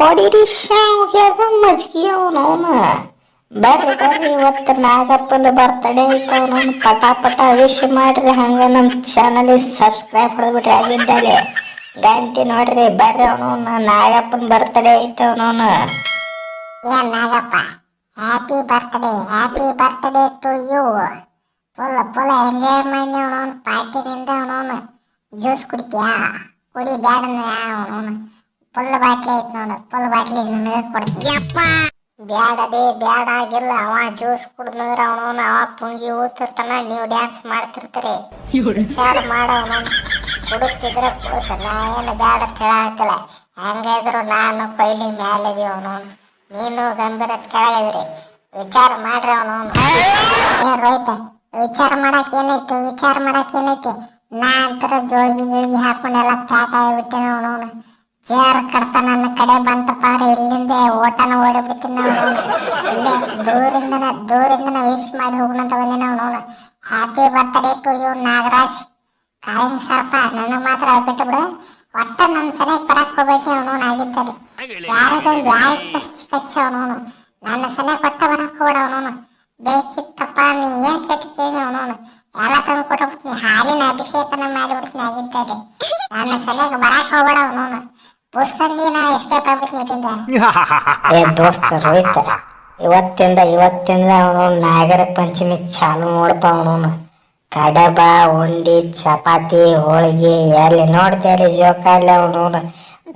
ಹೊಡಿರಿ ಶಾವ್ಯಾಗ ಮಜ್ಗಿ ಅವನವನ ಬರ್ರಿ ಬರ್ರಿ, ಇವತ್ತು ನಾಗಪ್ಪಂದು ಬರ್ತಡೇ ಐತೆ ಅವನವನು ಪಟ ಪಟ ವಿಶ್ ಮಾಡ್ರಿ, ಹಂಗ ನಮ್ಮ ಚಾನಲಿಗೆ ಸಬ್ಸ್ಕ್ರೈಬ್ ಹೊಡೆದ್ಬಿಟ್ರಿ ಆಗಿದ್ದಲ್ಲಿ ಗಂಟಿ ನೋಡ್ರಿ, ಬರ್ರಿ ಅವನವನ ನಾಗಪ್ಪನ ಬರ್ತಡೇ ಐತೆ ಅವನವನು ಏ Nagappa happy birthday happy birthday to you full full enjoy ಮಾಡಿ ಅವನವನು ಪಾರ್ಟಿನಿಂದ ಅವನವನು ಜ್ಯೂಸ್ ಕುಡಿತೀಯಾ? ಕುಡಿ ಬ್ಯಾಡ ಅವನವನು ಫುಲ್ ಬಾಟ್ಲಿ ಐತೆ ನೋಡು ಫುಲ್ ಬಾಟ್ಲಿ ನಿನಗೆ ಕೊಡ್ತೀನಿ. ಬ್ಯಾಡದೇ ಬ್ಯಾಡ ಆಗಿಲ್ಲ ಅವ ಜ್ಯೂಸ್ ಕುಡ್ದಂದ್ರ ಅವನವನ ಅವ ಪುಂಗಿ ಊತಿರ್ತಾನ ನೀವು ಡ್ಯಾನ್ಸ್ ಮಾಡ್ತಿರ್ತೀರಿ. ವಿಚಾರ ಮಾಡವನು ಕುಡಿಸ್ತಿದ್ರೆ ಕುಡಿಸ ನಾ ಏನು ಬ್ಯಾಡ ಅಂತ ಹೇಳತ್ತಿಲ್ಲ ಹೆಂಗಿದ್ರು ನಾನು ಕೊಯ್ಲಿ ಮ್ಯಾಲಿದೀವಿ ಅವನವನು. ನೀನು ಗಂಭೀರ ಕೆಳಗಿದ್ರಿ. ವಿಚಾರ ಮಾಡ್ರಿ ಅವನವನು. ಏ ರೋಹಿತ ವಿಚಾರ ಮಾಡಕ್ ಏನೈತು ವಿಚಾರ ಮಾಡಕ್ ಏನೈತಿ? ನಾ ಅಂತರ ಜೋಳಿಗೆ ಗಿಳಿಗೆ ಹಾಕೊಂಡೆಲ್ಲ ಪ್ಯಾಕ್ ಆಗಿಬಿಟ್ಟೆ ಅವನವನು. ಜೇರ್ ಕಡತ ನನ್ನ ಕಡೆ ಬಂತಪ್ಪ ಅಂದ್ರೆ ಇಲ್ಲಿಂದ ಓಟನ ಓಡಿಬಿಡ್ತೀನಿ ನಾವು. ಇಲ್ಲೇ ದೂರಿಂದನ ದೂರಿಂದನ ವಿಶ್ ಮಾಡಿ ಹೋಗೋಣಂತ ನಾವು ನೋಡ. Happy birthday to you Nagaraj. Kalinga ಸರ್ಪ ನನ್ನ ಮಾತ್ರ ಬಿಟ್ಟು ಬಿಡು. ಒಟ್ಟ ನನ್ನ ಸನಿಗೆ ಬರಕ್ ಹೋಗ್ಬೇಕು ಅವ್ನು ಆಗಿದ್ದಾರೆ ಯಾರಿಗೂ ಯಾರಿಗೆ ಕಚ್ಚ ಅವನು ನನ್ನ ಸನೆ ಕೊಟ್ಟ ಬರಕ್ ಹೋಗ್ಬೇಡ ಅವನು ಬೇಕಿತ್ತಪ್ಪ, ನೀ ಏನ್ ಕೇತಿ ಕೇಳಿ ಅವನು ಎಲ್ಲ ತಂದು ಕೊಟ್ಟು ಹಾಲಿನ ಅಭಿಷೇಕನ ಮಾಡಿಬಿಡ್ತೀನಿ ಆಗಿದ್ದಾರೆ ನನ್ನ ಸನಿಗೆ ಬರಕ್ ಹೋಗ್ಬೇಡ ಅವನವನು ಬುಸ್ಸಂದಿ ನಾ ಎಸ್ಕೇಪ್ ಆಗ್ಬಿಡ್ತೀನಿ ಇಲ್ಲಿಂದ ಏ ದೋಸ್ತ ರೋಹಿತ್ ಇವತ್ತಿಂದ ಇವತ್ತಿಂದ ಅವನು ನಾಗರ ಪಂಚಮಿ ಚಾಲು ನೋಡಪ್ಪ ಅವನು ಕಡಬ ಉಂಡಿ ಚಪಾತಿ ಹೋಳಿಗೆ ಎಲ್ಲಿ ನೋಡ್ದೆ ಅಲ್ಲಿ ಜೋಕಾಲಿ ಅವನು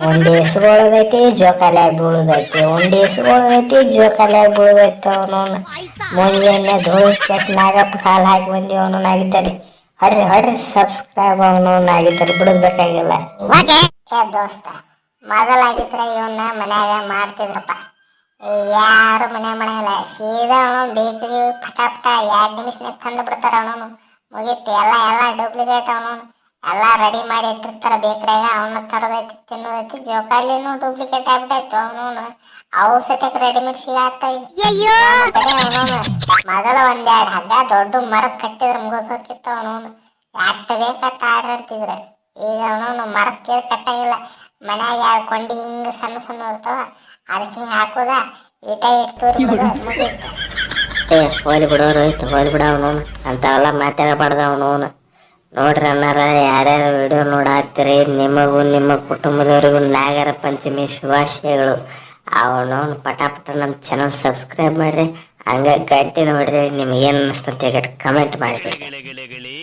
ಉಂಡಿ ಇಸ್ಕೊಳ್ಳೋದೈತಿ ಜೋಕಾಲಿ ಬೀಳೋದೈತಿ ಉಂಡಿ ಇಸ್ಕೊಳ್ಳೋದೈತಿ ಜೋಕಾಲಿ ಬೀಳೋದೈತಿ ಅವನು ಮುಂಜಾನೆ ಧೂಳು ಕೆಟ್ಟ ನಾಗಪ್ಪ ಕಾಲು ಹಾಕಿ ಬಂದಿ ಅವನು ಆಗಿದ್ದಲ್ಲಿ ಹೊಡ್ರಿ ಹೊಡ್ರಿ ಸಬ್ಸ್ಕ್ರೈಬ್ ಅವನು ಬಿಡೋದ್ಬೇಕಾಗಿಲ್ಲ ಏ ದೋಸ್ತ ಮೊದಲಾಗಿದ್ರೆ ಇವನ್ನ ಮನ್ಯಾಗ ಮಾಡ್ತಿದ್ರಪ್ಪ. ಯಾರು ಮನೆ ಮಾಡಲ್ಲ ಸೀದಾ ಅವನು ಬೇಕರಿ ಪಟ ಪಟ ಎರಡು ನಿಮಿಷನೇ ತಂದು ಬಿಡ್ತಾರ ಅವನು ಮುಗೀತು. ಎಲ್ಲ ಎಲ್ಲ ಡೂಪ್ಲಿಕೇಟ್ ಅವನು ಎಲ್ಲ ರೆಡಿ ಮಾಡಿ ಇಟ್ಟಿರ್ತಾರೆ ಬೇಕ್ರಾಗ ಅವನ್ನ ತರದೈತಿ ತಿನ್ನೋದೈತಿ. ಜೋಕಾಲಿನೂ ಡೂಪ್ಲಿಕೇಟ್ ಆಗ್ಬಿಟ್ಟೈತು ಅವನು ಅವು ಸತ್ಯಕ್ಕೆ ರೆಡಿಮೇಡ್ ಸಿಗತ್ತೈತಿ ಮೊದಲ ಒಂದೆರಡು ಹಗ್ಗ ದೊಡ್ಡ ಮರ ಕಟ್ಟಿದ್ರೆ ಹೋಗಿತ್ತು ಅವನು ಎಟ್ಟು ಬೇಕಟ್ಟ ಆಡ್ರಿ ಅಂತಿದ್ರೆ ಈಗ ಅವನು ಮರಕ್ಕೆ ಕಟ್ಟಂಗಿಲ್ಲ. ಮನ್ಯಾಗ ಎರಡು ಕೊಂಡಿ ಹಿಂಗ ಸಣ್ಣ ಸಣ್ಣ ಇರ್ತಾವ ಅದಕ್ಕೆ ಹಿಂಗ ಹಾಕೋದ. ಇಟ ಇಟ್ಟು ಮುಗೀತು. ಏ ಹೋಲಿ ಬಿಡೋರು ರೋಹಿತ್ ಹೋಲಿ ಬಿಡ ಅವನು ಅಂತವೆಲ್ಲ ಮಾತಾಡಬಾರ್ದು ಅವನು ನೋಡ್ರಿ ಅನ್ನಾರ ಯಾರ್ಯಾರ ವಿಡಿಯೋ ನೋಡಾಕ್ತಿರಿ ನಿಮಗೂ ನಿಮ್ಮ ಕುಟುಂಬದವರಿಗೂ ನಾಗರ ಪಂಚಮಿ ಶುಭಾಶಯಗಳು. ಅವನು ಪಟಾಪಟ ಪಟ ನಮ್ಮ ಚಾನಲ್ ಸಬ್ಸ್ಕ್ರೈಬ್ ಮಾಡ್ರಿ. ಹಂಗ ಗಂಟೆ ನೋಡ್ರಿ ನಿಮ್ಗೆ ಏನು ಅನ್ನಿಸ್ತಂತ ಕಮೆಂಟ್ ಮಾಡಿಬಿಡ್ರಿ. ಗೆಳೆ.